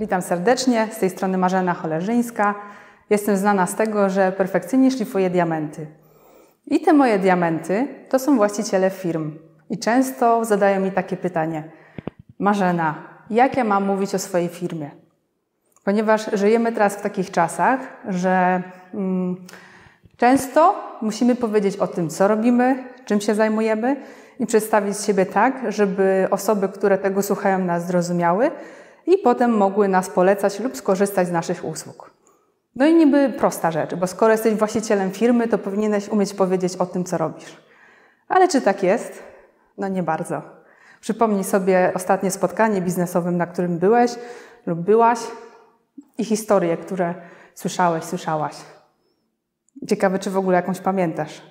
Witam serdecznie, z tej strony Marzena Cholerzyńska. Jestem znana z tego, że perfekcyjnie szlifuję diamenty. I te moje diamenty to są właściciele firm. I często zadają mi takie pytanie: Marzena, jak ja mam mówić o swojej firmie? Ponieważ żyjemy teraz w takich czasach, że mm, często musimy powiedzieć o tym, co robimy, czym się zajmujemy i przedstawić siebie tak, żeby osoby, które tego słuchają, nas zrozumiały i potem mogły nas polecać lub skorzystać z naszych usług. No i niby prosta rzecz, bo skoro jesteś właścicielem firmy, to powinieneś umieć powiedzieć o tym, co robisz. Ale czy tak jest? No nie bardzo. Przypomnij sobie ostatnie spotkanie biznesowe, na którym byłeś lub byłaś i historie, które słyszałeś, słyszałaś. Ciekawe, czy w ogóle jakąś pamiętasz.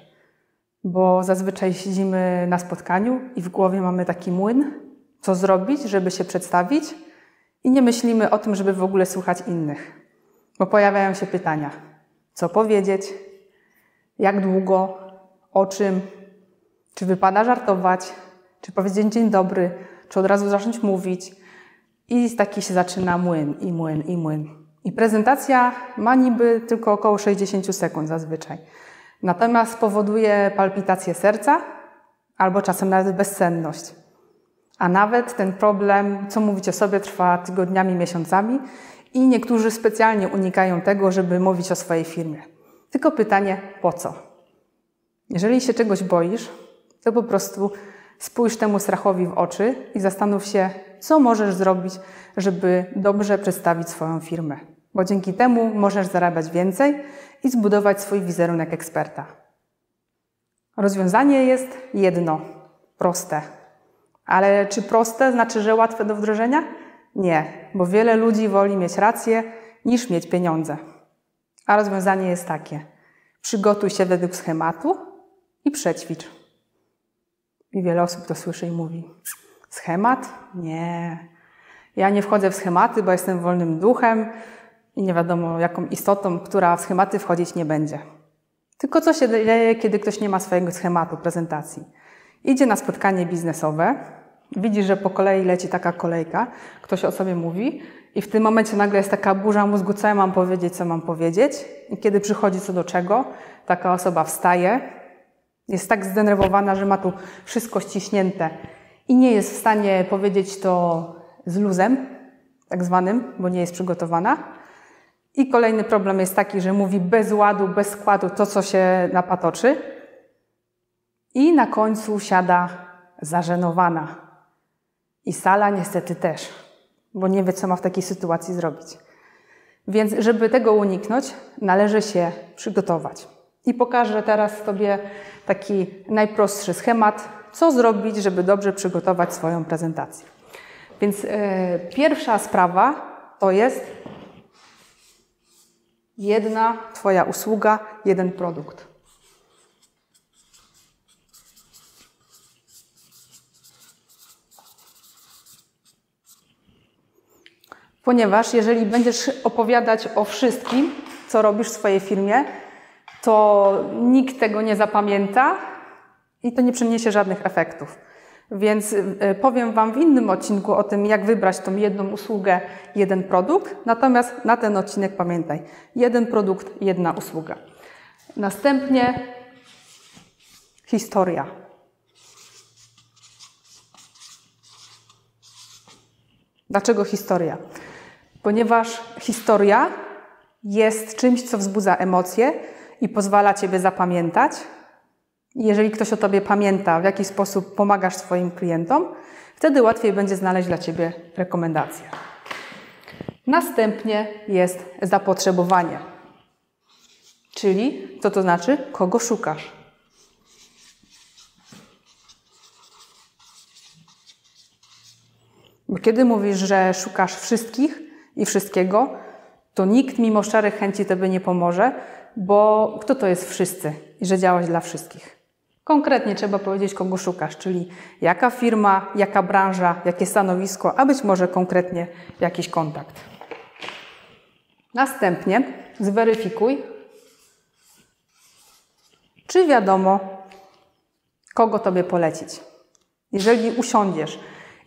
Bo zazwyczaj siedzimy na spotkaniu i w głowie mamy taki młyn, co zrobić, żeby się przedstawić, i nie myślimy o tym, żeby w ogóle słuchać innych. Bo pojawiają się pytania: co powiedzieć, jak długo, o czym, czy wypada żartować, czy powiedzieć dzień dobry, czy od razu zacząć mówić. I taki się zaczyna młyn, i młyn, i młyn. I prezentacja ma niby tylko około 60 sekund zazwyczaj. Natomiast powoduje palpitację serca albo czasem nawet bezsenność. A nawet ten problem, co mówić o sobie, trwa tygodniami, miesiącami i niektórzy specjalnie unikają tego, żeby mówić o swojej firmie. Tylko pytanie, po co? Jeżeli się czegoś boisz, to po prostu spójrz temu strachowi w oczy i zastanów się, co możesz zrobić, żeby dobrze przedstawić swoją firmę. Bo dzięki temu możesz zarabiać więcej i zbudować swój wizerunek eksperta. Rozwiązanie jest jedno, proste. Ale czy proste znaczy, że łatwe do wdrożenia? Nie, bo wiele ludzi woli mieć rację niż mieć pieniądze. A rozwiązanie jest takie: przygotuj się według schematu i przećwicz. I wiele osób to słyszy i mówi: Schemat? Nie. Ja nie wchodzę w schematy, bo jestem wolnym duchem i nie wiadomo jaką istotą, która w schematy wchodzić nie będzie. Tylko co się dzieje, kiedy ktoś nie ma swojego schematu prezentacji? Idzie na spotkanie biznesowe, widzi, że po kolei leci taka kolejka, ktoś o sobie mówi i w tym momencie nagle jest taka burza mózgu, co ja mam powiedzieć, co mam powiedzieć. I kiedy przychodzi co do czego, taka osoba wstaje, jest tak zdenerwowana, że ma tu wszystko ściśnięte i nie jest w stanie powiedzieć to z luzem, tak zwanym, bo nie jest przygotowana. I kolejny problem jest taki, że mówi bez ładu, bez składu to, co się napatoczy. I na końcu siada zażenowana. I sala niestety też, bo nie wie, co ma w takiej sytuacji zrobić. Więc, żeby tego uniknąć, należy się przygotować. I pokażę teraz Tobie taki najprostszy schemat, co zrobić, żeby dobrze przygotować swoją prezentację. Więc e, pierwsza sprawa to jest jedna Twoja usługa, jeden produkt. Ponieważ jeżeli będziesz opowiadać o wszystkim, co robisz w swojej firmie, to nikt tego nie zapamięta i to nie przyniesie żadnych efektów. Więc e, powiem Wam w innym odcinku o tym, jak wybrać tą jedną usługę, jeden produkt. Natomiast na ten odcinek pamiętaj: jeden produkt, jedna usługa. Następnie historia. Dlaczego historia? Ponieważ historia jest czymś, co wzbudza emocje i pozwala Ciebie zapamiętać. Jeżeli ktoś o Tobie pamięta, w jaki sposób pomagasz swoim klientom, wtedy łatwiej będzie znaleźć dla Ciebie rekomendacje. Następnie jest zapotrzebowanie. Czyli co to znaczy? Kogo szukasz? Bo kiedy mówisz, że szukasz wszystkich, i wszystkiego, to nikt mimo szczerych chęci Tobie nie pomoże, bo kto to jest wszyscy i że działać dla wszystkich. Konkretnie trzeba powiedzieć, kogo szukasz, czyli jaka firma, jaka branża, jakie stanowisko, a być może konkretnie jakiś kontakt. Następnie zweryfikuj, czy wiadomo, kogo Tobie polecić. Jeżeli usiądziesz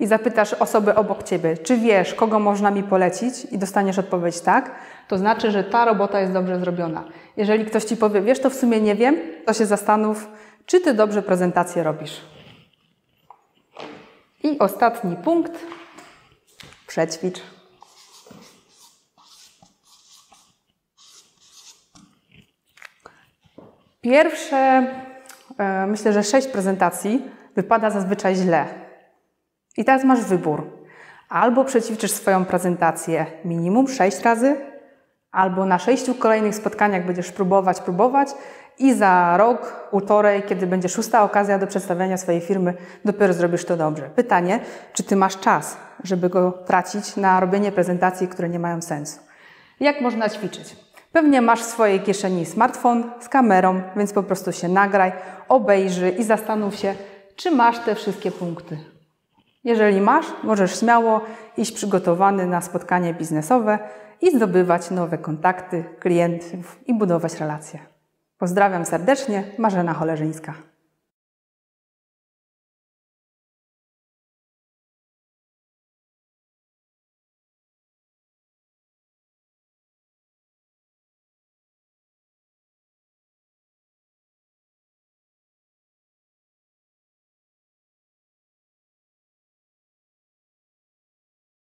i zapytasz osoby obok ciebie, czy wiesz, kogo można mi polecić i dostaniesz odpowiedź tak, to znaczy, że ta robota jest dobrze zrobiona. Jeżeli ktoś ci powie, wiesz, to w sumie nie wiem, to się zastanów, czy ty dobrze prezentację robisz. I ostatni punkt. Przećwicz. Pierwsze, e, myślę, że sześć prezentacji wypada zazwyczaj źle. I teraz masz wybór. Albo przećwiczysz swoją prezentację minimum sześć razy, albo na sześciu kolejnych spotkaniach będziesz próbować, próbować i za rok, półtorej, kiedy będzie szósta okazja do przedstawiania swojej firmy, dopiero zrobisz to dobrze. Pytanie, czy ty masz czas, żeby go tracić na robienie prezentacji, które nie mają sensu? Jak można ćwiczyć? Pewnie masz w swojej kieszeni smartfon z kamerą, więc po prostu się nagraj, obejrzyj i zastanów się, czy masz te wszystkie punkty. Jeżeli masz, możesz śmiało iść przygotowany na spotkanie biznesowe i zdobywać nowe kontakty, klientów i budować relacje. Pozdrawiam serdecznie, Marzena Cholerzyńska.